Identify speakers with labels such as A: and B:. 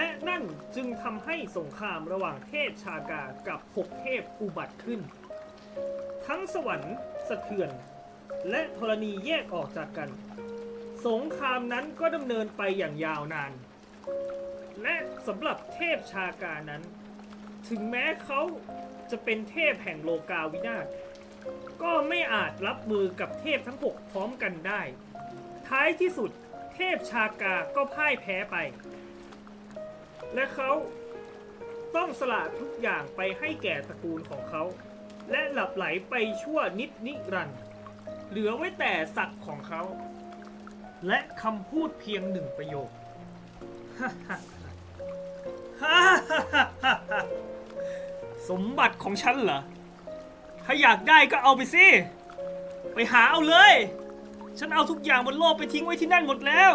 A: และนั่นจึงทำให้สงครามระหว่างเทพชากากับหกเทพอุบัติขึ้น ทั้งสวรรค์สะเทือน และธรณีแยกออกจากกัน สงครามนั้นก็ดำเนินไปอย่างยาวนาน และสำหรับเทพชากานั้น ถึงแม้เขาจะเป็นเทพแห่งโลกาวินาศก็ไม่อาจรับมือกับเทพทั้งหกพร้อมกันได้ ท้ายที่สุดเทพชากาก็พ่ายแพ้ไป และเขาต้องสละทุกอย่างไปให้แก่ตระกูลของเขา และหลับไหลไปชั่วนิดนิรันดร์เหลือไว้แต่ศักดิ์ของเขา และคำพูดเพียงหนึ่งประโยคสมบัติของฉันเหรอ ถ้าอยากได้ก็เอาไปสิ ไปหาเอาเลย ฉันเอาทุกอย่างบนโลกไปทิ้งไว้ที่นั่นหมดแล้ว